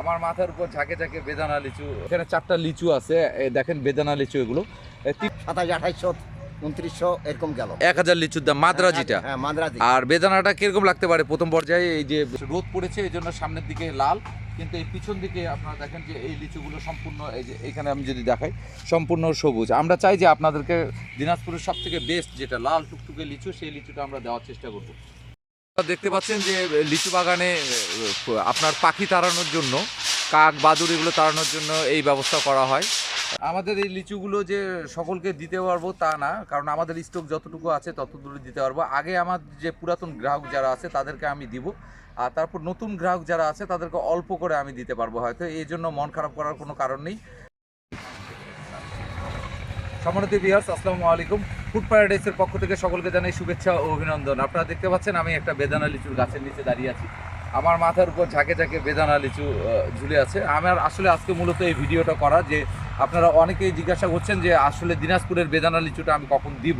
আমার মাথার উপর ঝাঁকে ঝাঁকে বেদানা লিচু এখানে চারটা লিচু আছে দেখেন বেদানা লিচু এগুলো। সাতাশ আঠাইশশো উনত্রিশশো এরকম গেল। এক হাজার লিচুর দাম মাদ্রাজিটা হ্যাঁ মাদ্রাজি। আর বেদানাটা কীরকম লাগতে পারে? প্রথম পর্যায়ে এই যে রোদ পড়েছে এই জন্য সামনের দিকে লাল কিন্তু এই পিছন দিকে আপনারা দেখেন যে এই লিচুগুলো সম্পূর্ণ এই যে এখানে আমি যদি দেখাই সম্পূর্ণ সবুজ। আমরা চাই যে আপনাদেরকে দিনাজপুরের সব থেকে বেস্ট যেটা লাল টুকটুকে লিচু সেই লিচুটা আমরা দেওয়ার চেষ্টা করব। দেখতে পাচ্ছেন যে লিচু বাগানে আপনার পাখি তাড়ানোর জন্য, কাক বাদুর এগুলো তাড়ানোর জন্য এই ব্যবস্থা করা হয়। আমাদের এই লিচুগুলো যে সকলকে দিতে পারব তা না, কারণ আমাদের স্টক যতটুকু আছে ততটুকু দিতে পারব। আগে আমার যে পুরাতন গ্রাহক যারা আছে, তাদেরকে আমি দিব। আর তারপর নতুন গ্রাহক যারা আছে, তাদেরকে অল্প করে আমি দিতে পারব হয়তো। এই জন্য মন খারাপ করার কোনো কারণ নেই। সম্মানিত বিহার্স আসসালামু আলাইকুম। ফুড প্যারাডাইসের পক্ষ থেকে সকলকে জানাই শুভেচ্ছা ও অভিনন্দন। আপনারা দেখতে পাচ্ছেন, আমি একটা বেদানা লিচুর গাছের নিচে দাঁড়িয়ে আছি। আমার মাথার উপর ঝাঁকে ঝাঁকে বেদানা লিচু ঝুলে আছে। আমার আসলে আজকে মূলত এই ভিডিওটা করা, যে আপনারা অনেকেই জিজ্ঞাসা করছেন যে আসলে দিনাজপুরের বেদানা লিচুটা আমি কখন দিব।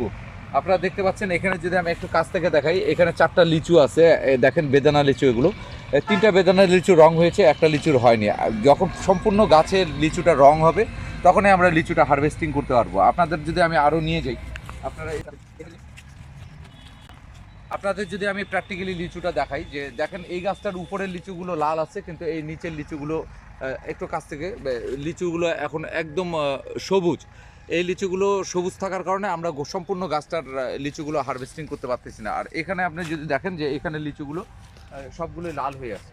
আপনারা দেখতে পাচ্ছেন, এখানে যদি আমি একটু কাছ থেকে দেখাই, এখানে চারটা লিচু আছে। দেখেন বেদানা লিচু এগুলো। তিনটা বেদানা লিচু রং হয়েছে, একটা লিচুর হয়নি। যখন সম্পূর্ণ গাছের লিচুটা রং হবে তখনই আমরা লিচুটা হারভেস্টিং করতে পারব। আপনাদের যদি আমি আরও নিয়ে যাই আপনারা আপনাদের যদি আমি প্র্যাকটিক্যালি লিচুটা দেখাই যে দেখেন এই গাছটার উপরের লিচুগুলো লাল আছে কিন্তু এই নিচের লিচুগুলো একটু কাছ থেকে লিচুগুলো এখন একদম সবুজ। এই লিচুগুলো সবুজ থাকার কারণে আমরা সম্পূর্ণ গাছটার লিচুগুলো হারভেস্টিং করতে পারতেছি না। আর এখানে আপনি যদি দেখেন যে এখানে লিচুগুলো আহ, সবগুলোই লাল হয়ে আছে।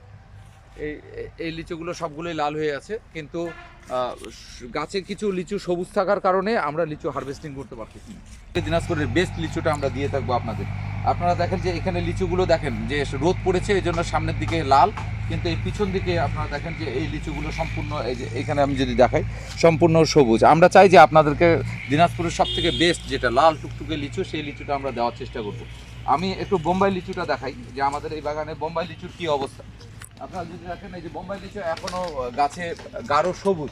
এই এই- লিচুগুলো সবগুলোই লাল হয়ে আছে। কিন্তু আহ, স- গাছে কিছু লিচু সবুজ থাকার কারণে আমরা লিচু হারভেস্টিং করতে পারতেছি দিনাজপুরের বেস্ট লিচুটা আমরা দিয়ে থাকব আপনাদের। আপনারা দেখেন যে এখানে লিচুগুলো দেখেন যে রোদ পড়েছে এই জন্য সামনের দিকে লাল। কিন্তু এই পিছন দিকে আপনারা দেখেন যে এই লিচুগুলো সম্পূর্ণ এই যে এখানে আমি যদি দেখাই সম্পূর্ণ সবুজ। আমরা চাই যে আপনাদেরকে দিনাজপুরের সব থেকে বেস্ট যেটা লাল টুকটুকে লিচু সেই লিচুটা আমরা দেওয়ার চেষ্টা করব। আমি একটু বোম্বাই লিচুটা দেখাই যে আমাদের এই বাগানে বোম্বাই লিচুর কী অবস্থা? আপনারা যে বোম্বাই লিচু এখনও গাছে, গাঢ় সবুজ।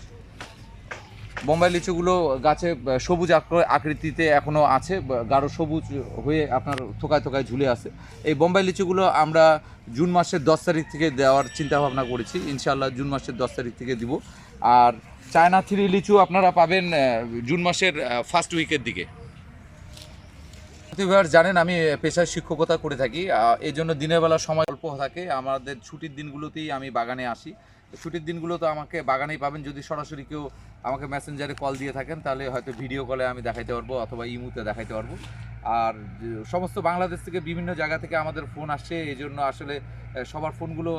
বোম্বাই লিচুগুলো গাছে সবুজ আক- আকৃতিতে এখনও আছে গাঢ় সবুজ হয়ে আপনার থোকায় থোকায় ঝুলে আছে। এই বোম্বাই লিচুগুলো আমরা জুন মাসের দশ তারিখ থেকে দেওয়ার চিন্তা ভাবনা করেছি। ইনশাল্লাহ জুন মাসের দশ তারিখ থেকে দিব। আর চায়না থ্রি লিচু আপনারা পাবেন জুন মাসের ফার্স্ট উইকের দিকে। এবার জানেন, আমি পেশায় শিক্ষকতা করে থাকি। এই জন্য দিনের বেলা সময় অল্প থাকে। আমাদের ছুটির দিনগুলোতেই আমি বাগানে আসি। ছুটির দিনগুলো তো আমাকে বাগানেই পাবেন। যদি সরাসরি কেউ আমাকে মেসেঞ্জারে কল দিয়ে থাকেন, তাহলে হয়তো ভিডিও কলে আমি দেখাইতে পারব অথবা ইমুতে দেখাইতে পারব। আর সমস্ত বাংলাদেশ থেকে বিভিন্ন জায়গা থেকে আমাদের ফোন আসছে। এই জন্য আসলে সবার ফোনগুলো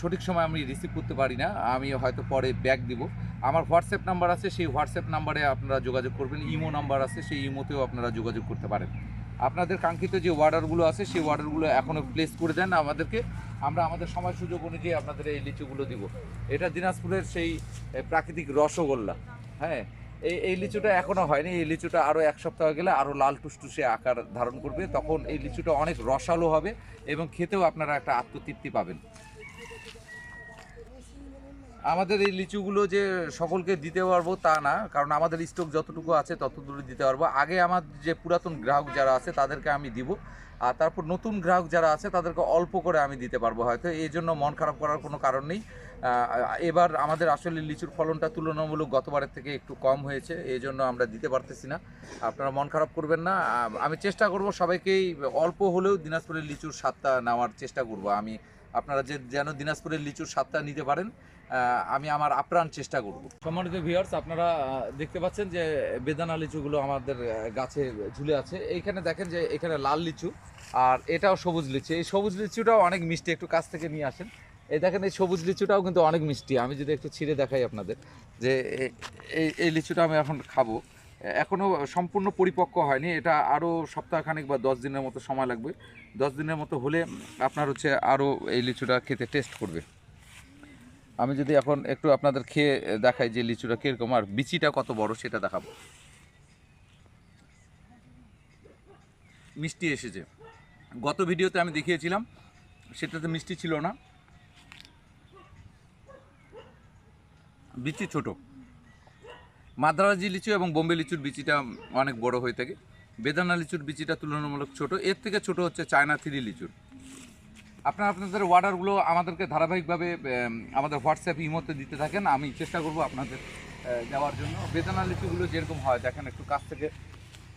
সঠিক সময় আমি রিসিভ করতে পারি না। আমি হয়তো পরে ব্যাক দিব। আমার হোয়াটসঅ্যাপ নাম্বার আছে। সেই হোয়াটসঅ্যাপ নাম্বারে আপনারা যোগাযোগ করবেন। ইমো নাম্বার আছে। সেই ইমোতেও আপনারা যোগাযোগ করতে পারেন। আপনাদের কাঙ্ক্ষিত যে অর্ডারগুলো আছে, সেই অর্ডারগুলো এখনও প্লেস করে দেন আমাদেরকে। আমরা আমাদের সময় সুযোগ অনুযায়ী আপনাদের এই লিচুগুলো দিব। এটা দিনাজপুরের সেই প্রাকৃতিক রসগোল্লা। হ্যাঁ এই এই লিচুটা এখনও হয়নি। এই লিচুটা আরও এক সপ্তাহ গেলে আরও লাল টুসটুসে আকার ধারণ করবে। তখন এই লিচুটা অনেক রসালো হবে এবং খেতেও আপনারা একটা আত্মতৃপ্তি পাবেন। আমাদের এই লিচুগুলো যে সকলকে দিতে পারব তা না, কারণ আমাদের স্টক যতটুকু আছে ততটুকু দিতে পারব। আগে আমার যে পুরাতন গ্রাহক যারা আছে তাদেরকে আমি দিব, আর তারপর নতুন গ্রাহক যারা আছে তাদেরকে অল্প করে আমি দিতে পারব হয়তো। এই জন্য মন খারাপ করার কোনো কারণ নেই। এবার আমাদের আসলে লিচুর ফলনটা তুলনামূলক গতবারের থেকে একটু কম হয়েছে, এই জন্য আমরা দিতে পারতেছি না। আপনারা মন খারাপ করবেন না। আমি চেষ্টা করব সবাইকেই অল্প হলেও দিনাজপুরের লিচুর স্বাদটা নেওয়ার চেষ্টা করব। আমি আপনারা যে যেন দিনাজপুরের লিচুর স্বাদটা নিতে পারেন আমি আমার আপ্রাণ চেষ্টা করব। সম্মানিত ভিউয়ার্স আপনারা দেখতে পাচ্ছেন যে বেদানা লিচুগুলো আমাদের গাছে ঝুলে আছে। এইখানে দেখেন যে এখানে লাল লিচু, আর এটাও সবুজ লিচু। এই সবুজ লিচুটাও অনেক মিষ্টি, একটু কাছ থেকে নিয়ে আসেন। এই দেখেন, এই সবুজ লিচুটাও কিন্তু অনেক মিষ্টি। আমি যদি একটু ছিঁড়ে দেখাই আপনাদের, যে এই এই লিচুটা আমি এখন খাব। এখনও সম্পূর্ণ পরিপক্ক হয়নি। এটা আরও সপ্তাহখানেক বা দশ দিনের মতো সময় লাগবে। দশ দিনের মতো হলে আপনার হচ্ছে আরও এই লিচুটা খেতে টেস্ট করবে। আমি যদি এখন একটু আপনাদের খেয়ে দেখাই যে লিচুটা কীরকম আর বিচিটা কত বড় সেটা দেখাবো। মিষ্টি এসেছে। গত ভিডিওতে আমি দেখিয়েছিলাম, সেটাতে মিষ্টি ছিল না। বিচি ছোট। মাদ্রাজি লিচু এবং বোম্বে লিচুর বিচিটা অনেক বড় হয়ে থাকে। বেদানা লিচুর বিচিটা তুলনামূলক ছোট। এর থেকে ছোট হচ্ছে চায়না থ্রি লিচুর। আপনারা আপনাদের অর্ডারগুলো আমাদেরকে ধারাবাহিকভাবে আমাদের হোয়াটসঅ্যাপ ইমোতে দিতে থাকেন। আমি চেষ্টা করব আপনাদের দেওয়ার জন্য। বেদানা লিচুগুলো যেরকম হয়, দেখেন একটু কাছ থেকে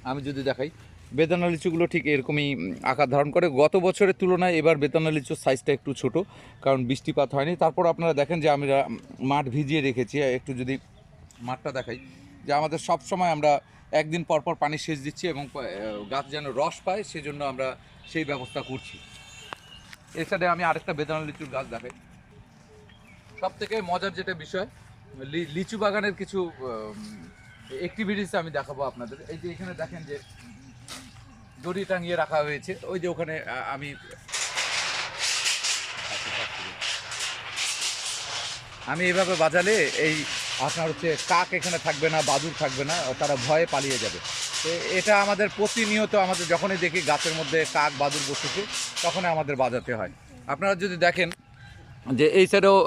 আমি যদি দেখাই। বেদানা লিচুগুলো ঠিক এরকমই আকার ধারণ করে। গত বছরের তুলনায় এবার বেদানা লিচুর সাইজটা একটু ছোট, কারণ বৃষ্টিপাত হয়নি। তারপর আপনারা দেখেন যে আমরা মাঠ ভিজিয়ে রেখেছি। একটু যদি মাঠটা দেখাই, যে আমাদের সব সময় আমরা একদিন পর পর পানি সেচ দিচ্ছি এবং গাছ যেন রস পায়, সেজন্য আমরা সেই ব্যবস্থা করছি। এছাড়া আমি আরেকটা বেদানা লিচুর গাছ দেখাই। সব থেকে মজার যেটা বিষয় লিচু বাগানের কিছু অ্যাক্টিভিটিস আমি দেখাবো আপনাদের। এই যে এখানে দেখেন যে দড়ি টাঙিয়ে রাখা হয়েছে, ওই যে ওখানে আমি আমি এভাবে বাজালে এই আপনার হচ্ছে কাক এখানে থাকবে না বাদুর থাকবে না, তারা ভয়ে পালিয়ে যাবে। তো এটা আমাদের প্রতিনিয়ত আমাদের যখনই দেখি গাছের মধ্যে কাক বাদুর বসেছে, তখনই আমাদের বাজাতে হয়। আপনারা যদি দেখেন যে এই সাইডেও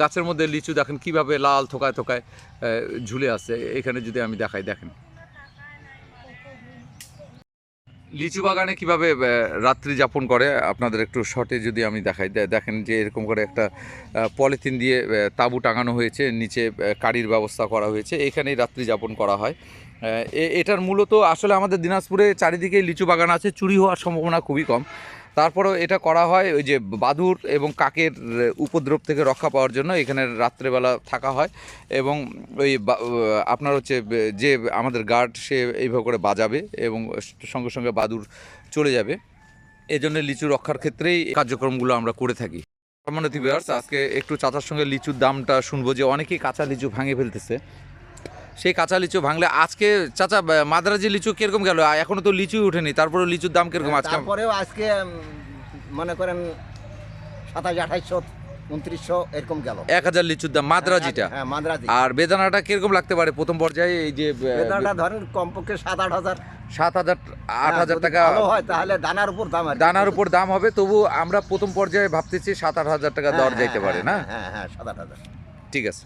গাছের মধ্যে লিচু দেখেন, কীভাবে লাল থোকায় থোকায় ঝুলে আছে, এখানে যদি আমি দেখাই, দেখেন। লিচু বাগানে কীভাবে রাত্রি যাপন করে? আপনাদের একটু শর্টে যদি আমি দেখাই। দেখেন যে এরকম করে একটা পলিথিন দিয়ে তাবু টাঙানো হয়েছে, নিচে কাড়ির ব্যবস্থা করা হয়েছে, এখানেই রাত্রি যাপন করা হয়। এটার মূলত আসলে আমাদের দিনাজপুরে চারিদিকে লিচু বাগান আছে, চুরি হওয়ার সম্ভাবনা খুবই কম। তারপরেও এটা করা হয় ওই যে বাদুর এবং কাকের উপদ্রব থেকে রক্ষা পাওয়ার জন্য এখানে রাত্রেবেলা থাকা হয় এবং ওই আপনার হচ্ছে যে আমাদের গার্ড সে এইভাবে করে বাজাবে এবং সঙ্গে সঙ্গে বাদুর চলে যাবে। এই জন্য লিচু রক্ষার ক্ষেত্রেই কার্যক্রমগুলো আমরা করে থাকি। সম্মানিত ভিউয়ার্স আজকে একটু চাচার সঙ্গে লিচুর দামটা শুনব যে অনেকেই কাঁচা লিচু ভাঙে ফেলতেছে। সেই কাঁচা লিচু ভাঙলে আজকে চাচা মাদ্রাজি লিচু কীরকম গেল? এখনও তো লিচুই ওঠেনি। তারপরে লিচুর দাম কীরকম আজকে? তারপরেও আজকে মনে করেন সাতাশ আঠাইশশো উনত্রিশশো এরকম গেল। এক হাজার লিচুর দাম মাদ্রাজিটা? হ্যাঁ মাদ্রাজি। আর বেদানাটা কীরকম লাগতে পারে? প্রথম পর্যায়ে এই যে আহ, বেতনটা ধরেন কমপক্ষে সাত আট হাজার। সাত হাজার আট হ্যাঁ, হাজার টাকা হয় তাহলে দানার উপর দাম আর দানার উপর দাম হবে। তবু আমরা প্রথম পর্যায়ে ভাবতেছি সাত আট হাজার টাকা দর হ্যাঁ, যাইতে পারে না? হ্যাঁ হ্যাঁ হ্যাঁ সাত আট হাজার। ঠিক আছে।